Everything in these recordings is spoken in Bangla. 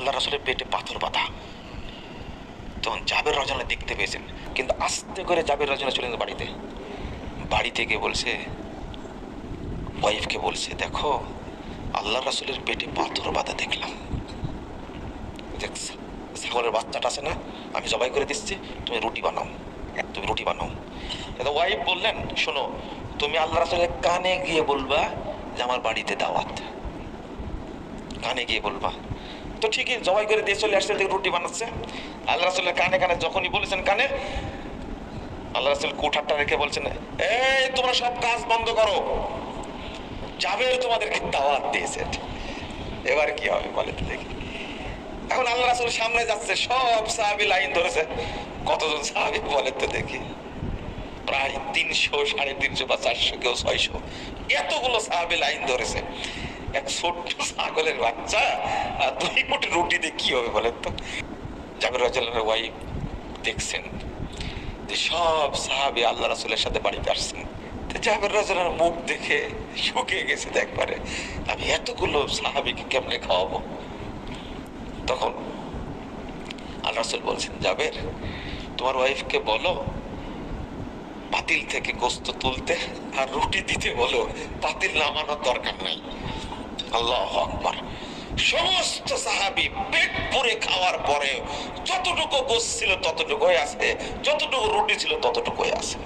আল্লাহ রাসুলের পেটে পাথর বাঁধা। তখন জাবের রজনা দেখতে পেয়েছেন। কিন্তু আস্তে করে জাবের রজনা চলে বাড়িতে। বাড়ি থেকে বলছে ওয়াইফকে বলছে দেখো আল্লাহ রাসুলের পেটে পাথর বাঁধা দেখলাম। দেখ, ছাগলের বাচ্চাটা আছে না? আমি জবাই করে দিচ্ছি তুমি রুটি বানাও। তুমি রুটি বানাও। এটা ওয়াইফ বললেন শোনো তুমি আল্লাহ রাসুলের কানে গিয়ে বলবা যে আমার বাড়িতে দাওয়াত। কানে গিয়ে বলবা। তো ঠিকই জবাই করে দিয়ে চলে আসছে দেখে রুটি বানাচ্ছে। আল্লাহ রাসুলের কানে কানে যখনই বলেছেন কানে, আল্লাহ রাসুল কুঠারটা রেখে বলছেন, এই, তোমরা সব কাজ বন্ধ করো। জাবের তোমাদেরকে দাওয়াত দিয়েছে। এবার কি হবে বলে দেখি। এখন আল্লাহ রাসুল সামনে যাচ্ছে, সব সাহাবি লাইন ধরেছে। কতজন সাহাবি বলে তো দেখি। প্রায় তিনশো, সাড়ে তিনশো বা চারশো, কেউ ছয়শো, এতগুলো সাহাবি লাইন ধরেছে। এক ছোট্ট ছাগলের বাচ্চা, আর দুই কোটি রুটি দিয়ে কি হবে বলেন তো? জাবির রাজালের ওয়াইফ দেখছেন যে সব সাহাবি আল্লাহ রাসুলের সাথে বাড়িতে আসছেন। তো জাবির মুখ দেখে শুকিয়ে গেছে একবারে। আমি এতগুলো সাহাবিকে কেমনে খাওয়াবো? তখন আল্লাহ রাসুল বলছেন, জাবের, তোমার ওয়াইফকে বলো পাতিল থেকে গোস্ত তুলতে আর রুটি দিতে বলো পাতিল নামানোর দরকার নাই। সমস্ত সাহাবি পেট পুরে খাওয়ার পরে যতটুকু গোস ছিল ততটুকুই আছে, যতটুকু রুটি ছিল ততটুকুই আছে।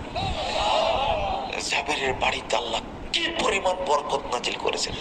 জাবেরের বাড়িতে আল্লাহ কি পরিমাণ বরকত নাজিল করেছেন?